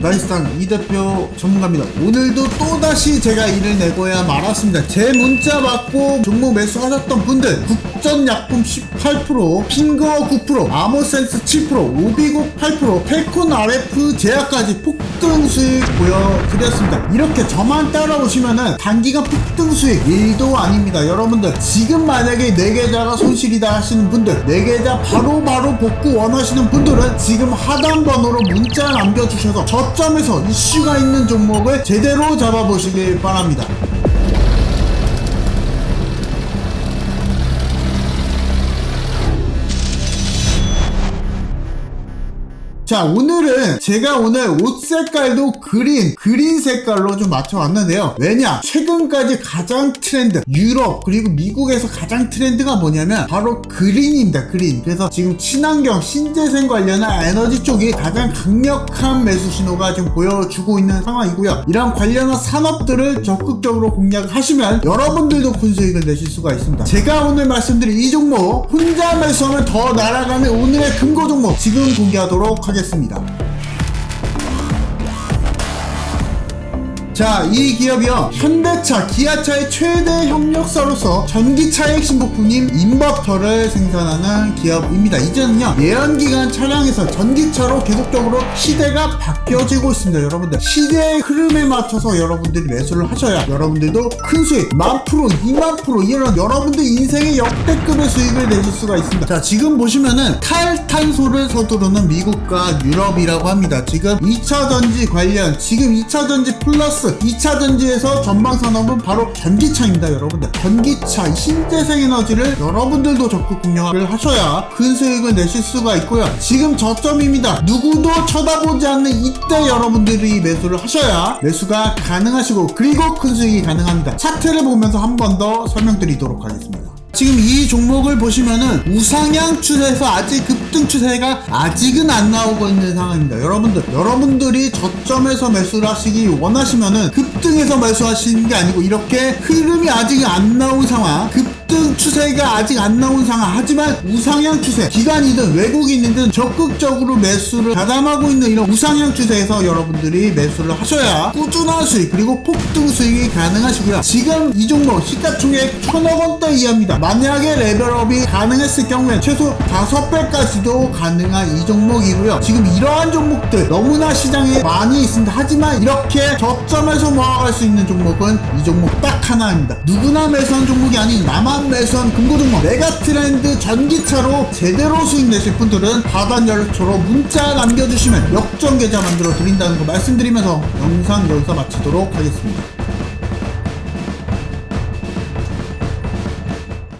나이스당 이 대표 전문가입니다. 오늘도 또다시 제가 일을 내고야 말았습니다. 제 문자 받고 종목 매수하셨던 분들 국전약품 18%, 핑거 9%, 아모센스 7%, 오비고 8%, 펠콘 RF 제약까지 폭등 수익 보여드렸습니다. 이렇게 저만 따라오시면은 단기간 폭등 수익 1도 아닙니다. 여러분들 지금 만약에 내 계좌가 손실이다 하시는 분들 내 계좌 바로바로 복구 원하시는 분들은 지금 하단 번호로 문자 남겨주셔서 저 점에서 이슈가 있는 종목을 제대로 잡아보시길 바랍니다. 자 오늘은 제가 오늘 옷 색깔도 그린 그린 색깔로 좀 맞춰왔는데요. 왜냐? 최근까지 가장 트렌드 유럽 그리고 미국에서 가장 트렌드가 뭐냐면 바로 그린입니다 그린. 그래서 지금 친환경 신재생 관련한 에너지 쪽이 가장 강력한 매수 신호가 좀 보여주고 있는 상황이고요. 이런 관련한 산업들을 적극적으로 공략하시면 여러분들도 큰 수익을 내실 수가 있습니다. 제가 오늘 말씀드린 이 종목 혼자 매수하면 더 날아가는 오늘의 금고 종목 지금 공개하도록 하겠습니다 하겠습니다. 자, 이 기업이요. 현대차, 기아차의 최대 협력사로서 전기차의 핵심 부품인 인버터를 생산하는 기업입니다. 이제는요, 내연기관 차량에서 전기차로 계속적으로 시대가 바뀌어지고 있습니다. 여러분들. 시대의 흐름에 맞춰서 여러분들이 매수를 하셔야 여러분들도 큰 수익, 만 프로, 2만 프로, 이런 여러분들 인생의 역대급의 수익을 내실 수가 있습니다. 자, 지금 보시면은 탈탄소를 서두르는 미국과 유럽이라고 합니다. 지금 2차 전지 관련, 지금 2차 전지 플러스 2차 전지에서 전방 산업은 바로 전기차입니다, 여러분들. 전기차, 이 신재생 에너지를 여러분들도 적극 공략을 하셔야 큰 수익을 내실 수가 있고요. 지금 저점입니다. 누구도 쳐다보지 않는 이때 여러분들이 매수를 하셔야 매수가 가능하시고 그리고 큰 수익이 가능합니다. 차트를 보면서 한 번 더 설명드리도록 하겠습니다. 지금 이 종목을 보시면은 우상향 추세에서 아직 급등 추세가 아직은 안 나오고 있는 상황입니다. 여러분들, 여러분들이 저점에서 매수를 하시기 원하시면은 급등해서 매수하시는 게 아니고 이렇게 흐름이 아직 안 나온 상황, 급 등 추세가 아직 안 나온 상황, 하지만 우상향 추세, 기관이든 외국인이든 적극적으로 매수를 가담하고 있는 이런 우상향 추세에서 여러분들이 매수를 하셔야 꾸준한 수익 그리고 폭등 수익이 가능하시고요. 지금 이 종목 시가총액 천억 원대 이하입니다. 만약에 레벨업이 가능했을 경우에 최소 5배까지도 가능한 이 종목이고요. 지금 이러한 종목들 너무나 시장에 많이 있습니다. 하지만 이렇게 저점에서 모아갈 수 있는 종목은 이 종목 딱 하나입니다. 누구나 매수한 종목이 아닌 나만 매수한 금고 종목 메가 트렌드 전기차로 제대로 수익 내실 분들은 하단 연락처로 문자 남겨주시면 역전 계좌 만들어 드린다는 거 말씀드리면서 영상 여기서 마치도록 하겠습니다.